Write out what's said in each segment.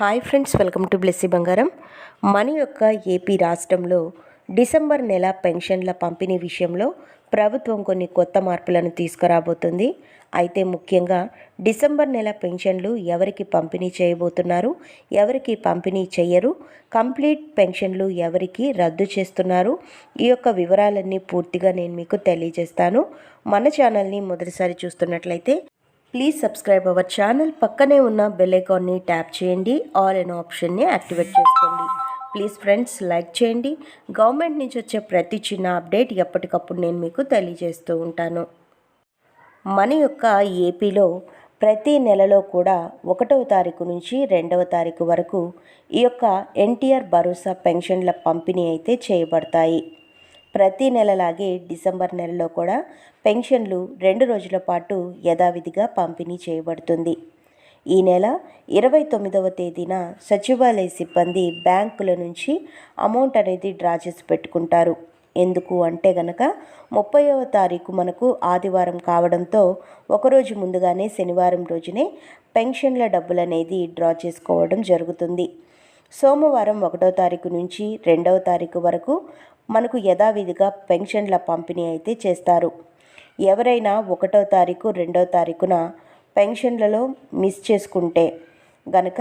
Hi friends welcome to Blessy Bangaram. మన యొక్క AP రాష్ట్రంలో డిసెంబర్ నెల పెన్షన్ల పంపిణీ విషయంలో ప్రభుత్వం కొన్ని కొత్త మార్పులను తీసుకురాబోతుంది. అయితే ముఖ్యంగా డిసెంబర్ నెల పెన్షన్లు ఎవరికి పంపిణీ చేయబోతున్నారు ఎవరికి పంపిణీ చేయరు కంప్లీట్ పెన్షన్లు ఎవరికి రద్దు చేస్తున్నారు ఈ యొక్క వివరాలన్నీ పూర్తిగా నేను మీకు తెలియజేస్తాను. మన ఛానల్ని మొదటిసారి చూస్తున్నట్లయితే ప్లీజ్ సబ్స్క్రైబ్ అవర్ ఛానల్ పక్కనే ఉన్న బెల్ ఐకాన్ని ట్యాప్ చేయండి. ఆల్ అనే ఆప్షన్ని యాక్టివేట్ చేసుకోండి. ప్లీజ్ ఫ్రెండ్స్ లైక్ చేయండి. గవర్నమెంట్ నుంచి వచ్చే ప్రతి చిన్న అప్డేట్ ఎప్పటికప్పుడు నేను మీకు తెలియజేస్తూ ఉంటాను. మన యొక్క ఏపీలో ప్రతి నెలలో కూడా ఒకటవ తారీఖు నుంచి రెండవ తారీఖు వరకు ఈ యొక్క ఎన్టీఆర్ భరోసా పెన్షన్ల పంపిణీ అయితే చేయబడతాయి. ప్రతి నెలలాగే డిసెంబర్ నెలలో కూడా పెన్షన్లు రెండు రోజుల పాటు యథావిధిగా పంపిణీ చేయబడుతుంది. ఈ నెల ఇరవై తొమ్మిదవ తేదీన సచివాలయ సిబ్బంది బ్యాంకుల నుంచి అమౌంట్ అనేది డ్రా చేసి పెట్టుకుంటారు. ఎందుకు అంటే గనక ముప్పైవ తారీఖు మనకు ఆదివారం కావడంతో ఒకరోజు ముందుగానే శనివారం రోజునే పెన్షన్ల డబ్బులు అనేది డ్రా చేసుకోవడం జరుగుతుంది. సోమవారం ఒకటో తారీఖు నుంచి రెండవ తారీఖు వరకు మనకు యథావిధిగా పెన్షన్ల పంపిణీ అయితే చేస్తారు. ఎవరైనా ఒకటో తారీఖు రెండో తారీఖున పెన్షన్లలో మిస్ చేసుకుంటే గనక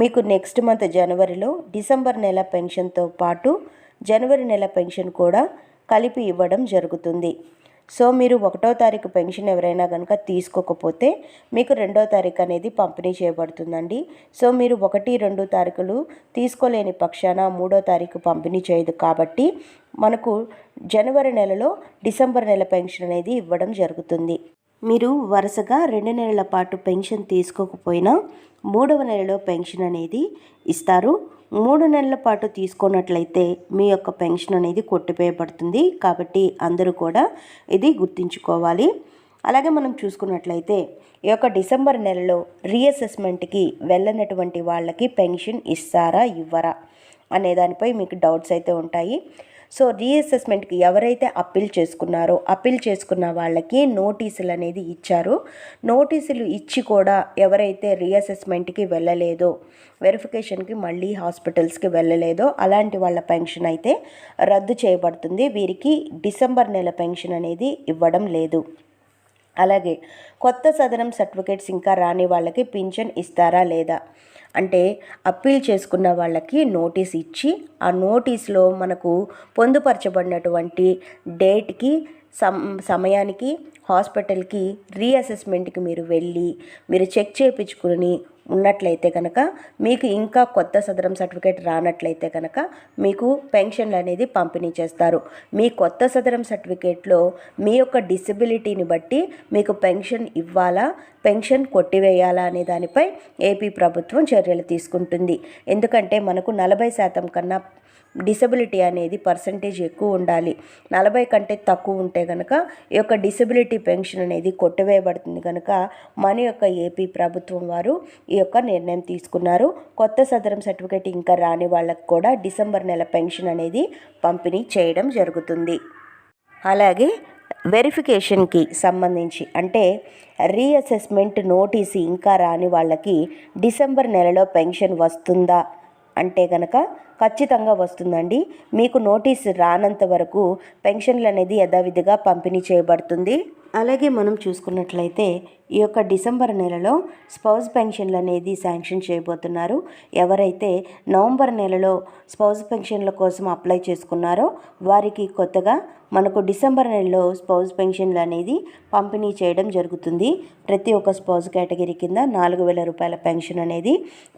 మీకు నెక్స్ట్ మంత్ జనవరిలో డిసెంబర్ నెల పెన్షన్తో పాటు జనవరి నెల పెన్షన్ కూడా కలిపి ఇవ్వడం జరుగుతుంది. సో మీరు ఒకటో తారీఖు పెన్షన్ ఎవరైనా కనుక తీసుకోకపోతే మీకు రెండో తారీఖు అనేది పంపిణీ చేయబడుతుందండి. సో మీరు ఒకటి రెండు తారీఖులు తీసుకోలేని పక్షాన మూడో తారీఖు పంపిణీ చేయదు కాబట్టి మనకు జనవరి నెలలో డిసెంబర్ నెల పెన్షన్ అనేది ఇవ్వడం జరుగుతుంది. మీరు వరుసగా రెండు నెలల పాటు పెన్షన్ తీసుకోకపోయినా మూడవ నెలలో పెన్షన్ అనేది ఇస్తారు. మూడు నెలల పాటు తీసుకున్నట్లయితే మీ యొక్క పెన్షన్ అనేది కొట్టిపోయబడుతుంది. కాబట్టి అందరూ కూడా ఇది గుర్తుంచుకోవాలి. అలాగే మనం చూసుకున్నట్లయితే ఈ యొక్క డిసెంబర్ నెలలో రీఅసెస్మెంట్కి వెళ్ళనటువంటి వాళ్ళకి పెన్షన్ ఇస్తారా ఇవ్వరా అనే దానిపై మీకు డౌట్స్ అయితే ఉంటాయి. సో రీఅసెస్మెంట్కి ఎవరైతే అప్పీల్ చేసుకున్నారో అప్పీల్ చేసుకున్న వాళ్ళకి నోటీసులు అనేది ఇచ్చారు. నోటీసులు ఇచ్చి కూడా ఎవరైతే రీఅసెస్మెంట్కి వెళ్ళలేదో వెరిఫికేషన్కి మళ్ళీ హాస్పిటల్స్కి వెళ్ళలేదో అలాంటి వాళ్ళ పెన్షన్ అయితే రద్దు చేయబడుతుంది. వీరికి డిసెంబర్ నెల పెన్షన్ అనేది ఇవ్వడం లేదు. అలాగే కొత్త సదనం సర్టిఫికేట్స్ ఇంకా రాని వాళ్ళకి పింఛన్ ఇస్తారా లేదా? అంటే అప్పీల్ చేసుకున్న వాళ్ళకి నోటీస్ ఇచ్చి ఆ నోటీస్లో మనకు పొందుపరచబడినటువంటి డేట్కి సమ్ సమయానికి హాస్పిటల్కి రీఅసెస్మెంట్కి మీరు వెళ్ళి మీరు చెక్ చేయించుకుని ఉన్నట్లయితే కనుక మీకు ఇంకా కొత్త సదరం సర్టిఫికేట్ రానట్లయితే కనుక మీకు పెన్షన్లు అనేది పంపిణీ చేస్తారు. మీ కొత్త సదరం సర్టిఫికేట్లో మీ యొక్క డిసబిలిటీని బట్టి మీకు పెన్షన్ ఇవ్వాలా పెన్షన్ కొట్టివేయాలా అనే దానిపై ఏపీ ప్రభుత్వం చర్యలు తీసుకుంటుంది. ఎందుకంటే మనకు నలభై శాతం కన్నా డిసబిలిటీ అనేది పర్సంటేజ్ ఎక్కువ ఉండాలి. నలభై కంటే తక్కువ ఉంటే కనుక ఈ యొక్క డిసబిలిటీ పెన్షన్ అనేది కొట్టివేయబడుతుంది కనుక మన యొక్క ఏపీ ప్రభుత్వం వారు ఈ యొక్క నిర్ణయం తీసుకున్నారు. కొత్త సదరం సర్టిఫికేట్ ఇంకా రాని వాళ్ళకు కూడా డిసెంబర్ నెల పెన్షన్ అనేది పంపిణీ చేయడం జరుగుతుంది. అలాగే వెరిఫికేషన్కి సంబంధించి అంటే రీఅసెస్మెంట్ నోటీస్ ఇంకా రాని వాళ్ళకి డిసెంబర్ నెలలో పెన్షన్ వస్తుందా అంటే కనుక ఖచ్చితంగా వస్తుందండి. మీకు నోటీస్ రానంత వరకు పెన్షన్లు అనేది యథావిధిగా పంపిణీ చేయబడుతుంది. అలాగే మనం చూసుకున్నట్లయితే ఈ యొక్క డిసెంబర్ నెలలో స్పౌజ్ పెన్షన్లు అనేది శాంక్షన్ చేయబోతున్నారు. ఎవరైతే నవంబర్ నెలలో స్పౌజ్ పెన్షన్ల కోసం అప్లై చేసుకున్నారో వారికి కొత్తగా మనకు డిసెంబర్ నెలలో స్పౌజ్ పెన్షన్లు అనేది పంపిణీ చేయడం జరుగుతుంది. ప్రతి ఒక్క స్పౌజ్ కేటగిరీ కింద నాలుగు వేల రూపాయల పెన్షన్ అనేది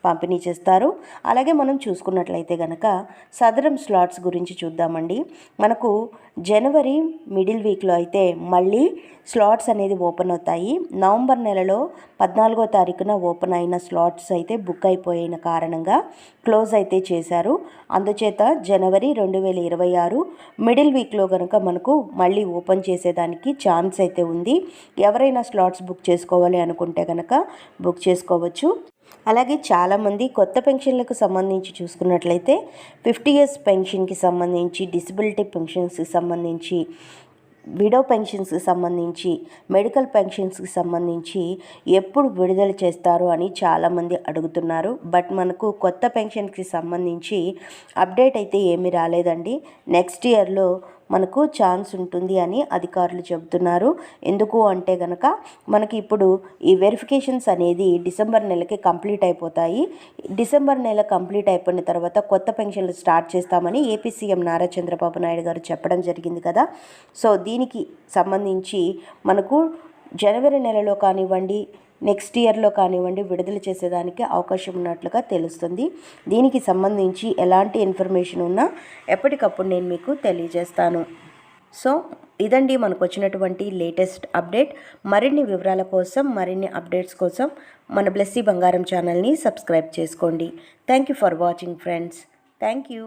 పంపిణీ చేస్తారు. అలాగే మనం చూసుకున్నట్లయితే కనుక సదరం స్లాట్స్ గురించి చూద్దామండి. మనకు జనవరి మిడిల్ వీక్లో అయితే మళ్ళీ స్లాట్స్ అనేది ఓపెన్ అవుతాయి. నవంబర్ నెలలో పద్నాలుగో తారీఖున ఓపెన్ అయిన స్లాట్స్ అయితే బుక్ అయిపోయిన కారణంగా క్లోజ్ అయితే చేశారు. అందుచేత జనవరి రెండు వేల ఇరవై ఆరు మిడిల్ వీక్లో కనుక మనకు మళ్ళీ ఓపెన్ చేసేదానికి ఛాన్స్ అయితే ఉంది. ఎవరైనా స్లాట్స్ బుక్ చేసుకోవాలి అనుకుంటే కనుక బుక్ చేసుకోవచ్చు. అలాగే చాలామంది కొత్త పెన్షన్లకు సంబంధించి చూసుకున్నట్లయితే ఫిఫ్టీ ఇయర్స్ పెన్షన్కి సంబంధించి డిసబిలిటీ పెన్షన్స్కి సంబంధించి విడో పెన్షన్స్కి సంబంధించి మెడికల్ పెన్షన్స్కి సంబంధించి ఎప్పుడు విడుదల చేస్తారు అని చాలామంది అడుగుతున్నారు. బట్ మనకు కొత్త పెన్షన్కి సంబంధించి అప్డేట్ అయితే ఏమీ రాలేదండి. నెక్స్ట్ ఇయర్లో మనకు ఛాన్స్ ఉంటుంది అని అధికారులు చెబుతున్నారు. ఎందుకు అంటే గనక మనకి ఇప్పుడు ఈ వెరిఫికేషన్స్ అనేది డిసెంబర్ నెలకి కంప్లీట్ అయిపోతాయి. డిసెంబర్ నెల కంప్లీట్ అయిపోయిన తర్వాత కొత్త పెన్షన్లు స్టార్ట్ చేస్తామని ఏపీ సీఎం నారా చంద్రబాబు నాయుడు గారు చెప్పడం జరిగింది కదా. సో దీనికి సంబంధించి మనకు జనవరి నెలలో కానివ్వండి నెక్స్ట్ ఇయర్లో కానివ్వండి విడుదల చేసేదానికి అవకాశం ఉన్నట్లుగా తెలుస్తుంది. దీనికి సంబంధించి ఎలాంటి ఇన్ఫర్మేషన్ ఉన్నా ఎప్పటికప్పుడు నేను మీకు తెలియజేస్తాను. సో ఇదండి మనకు వచ్చినటువంటి లేటెస్ట్ అప్డేట్. మరిన్ని వివరాల కోసం మరిన్ని అప్డేట్స్ కోసం మన బ్లెస్సీ బంగారం ఛానల్ని సబ్స్క్రైబ్ చేసుకోండి. Thank you for watching friends. Thank you